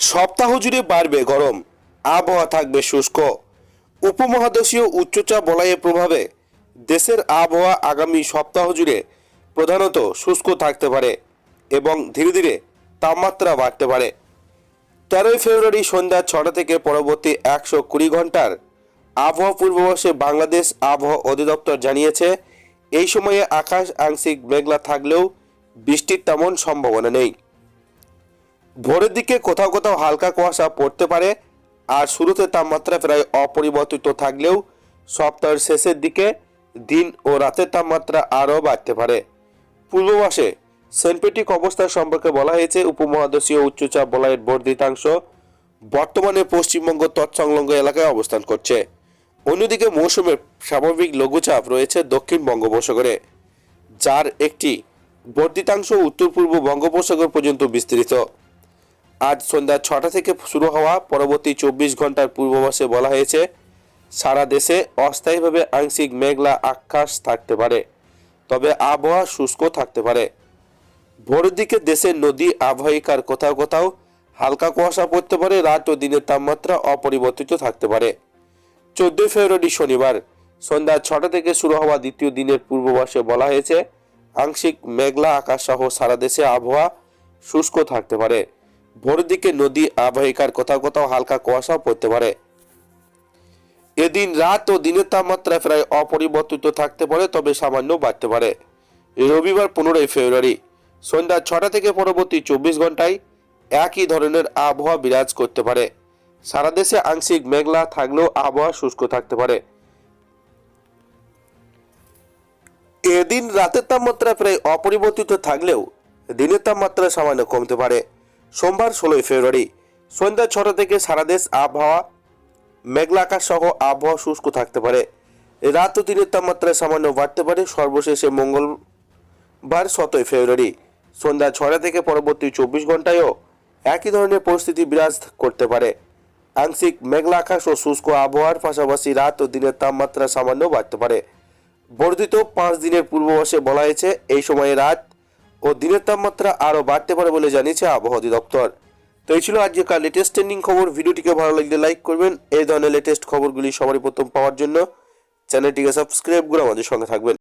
সপ্তাহ জুড়ে বাড়বে গরম, আবহাওয়া থাকবে শুষ্ক। উপমহাদেশীয় উচ্চচাপ বলয়ের প্রভাবে দেশের আবহাওয়া আগামী সপ্তাহ জুড়ে প্রধানত শুষ্ক থাকতে পারে এবং ধীরে ধীরে তাপমাত্রা বাড়তে পারে। তেরোই ফেব্রুয়ারি সন্ধ্যা ছটা থেকে পরবর্তী একশো কুড়ি ঘণ্টার আবহাওয়া পূর্বাভাসে বাংলাদেশ আবহাওয়া অধিদপ্তর জানিয়েছে, এই সময়ে আকাশ আংশিক মেঘলা থাকলেও বৃষ্টির তেমন সম্ভাবনা নেই। ভোরের দিকে কোথাও কোথাও হালকা কুয়াশা পড়তে পারে, আর শুরুতে তাপমাত্রা প্রায় অপরিবর্তিত থাকলেও সপ্তাহের শেষের দিকে দিন ও রাতের তাপমাত্রা আরও বাড়তে পারে। পূর্ববাসে সেন্টপেটিক অবস্থা সম্পর্কে বলা হয়েছে, উপমহাদেশীয় উচ্চচাপ বলয়ের বর্ধিতাংশ বর্তমানে পশ্চিমবঙ্গ তৎসংলগ্ন এলাকায় অবস্থান করছে। অন্যদিকে মৌসুমের স্বাভাবিক লঘুচাপ রয়েছে দক্ষিণ বঙ্গোপসাগরে, যার একটি বর্ধিতাংশ উত্তর পূর্ব বঙ্গোপসাগর পর্যন্ত বিস্তৃত। আজ সন্ধ্যা ছটা থেকে শুরু হওয়া পরবর্তী চব্বিশ ঘণ্টার পূর্বাভাসে বলা হয়েছে, সারা দেশে অস্থায়ীভাবে আংশিক মেঘলা আকাশ থাকতে পারে, তবে আবহাওয়া শুষ্ক থাকতে পারে। ভোরের দিকে দেশের নদী, আবহাওয়িকার কোথাও কোথাও হালকা কুয়াশা পড়তে পারে, রাত ও দিনের তাপমাত্রা অপরিবর্তিত থাকতে পারে। চোদ্দই ফেব্রুয়ারি শনিবার, সন্ধ্যা ছটা থেকে শুরু হওয়া দ্বিতীয় দিনের পূর্বাভাসে বলা হয়েছে, আংশিক মেঘলা আকাশ সহ সারা দেশে আবহাওয়া শুষ্ক থাকতে পারে। ভোরের দিকে নদী আবহাওয়িকার কোথাও কোথাও হালকা কুয়াশাও পড়তে পারে। এদিন রাত ও দিনের তাপমাত্রা প্রায় অপরিবর্তিত থাকতে পারে, তবে সামান্য বাড়তে পারে। রবিবার পনেরোই ফেব্রুয়ারি, সন্ধ্যা ছটা থেকে পরবর্তী চব্বিশ ঘন্টায় একই ধরনের আবহাওয়া বিরাজ করতে পারে। সারা দেশে আংশিক মেঘলা থাকলেও আবহাওয়া শুষ্ক থাকতে পারে। এদিন রাতের তাপমাত্রা প্রায় অপরিবর্তিত থাকলেও দিনের তাপমাত্রা সামান্য কমতে পারে। সোমবার ষোলোই ফেব্রুয়ারি, সন্ধ্যা ছটা থেকে সারা দেশ আবহাওয়া, মেঘলা আকাশ সহ আবহাওয়া শুষ্ক থাকতে পারে। রাত ও দিনের তাপমাত্রা সামান্য বাড়তে পারে। সর্বশেষে মঙ্গলবার সতেরোই ফেব্রুয়ারি, সন্ধ্যা ছটা থেকে পরবর্তী চব্বিশ ঘন্টায়ও একই ধরনের পরিস্থিতি বিরাজ করতে পারে। আংশিক মেঘলা আকাশ ও শুষ্ক আবহাওয়ার পাশাপাশি রাত ও দিনের তাপমাত্রা সামান্য বাড়তে পারে। বর্ধিত পাঁচ দিনের পূর্বাভাসে বলা হয়েছে, এই সময়ে রাত ও দিনের তাপমাত্রা আরও বাড়তে পারে বলে জানিয়েছে আবহাওয়া অধিদপ্তর। তো এই ছিল আজকের লেটেস্ট ট্রেন্ডিং খবর। ভিডিওটিকে ভালো লাগলে লাইক করবেন। এই ধরনের লেটেস্ট খবরগুলি সবারই প্রথম পাওয়ার জন্য। চ্যানেলটিকে সাবস্ক্রাইব করে আমাদের সঙ্গে থাকবেন।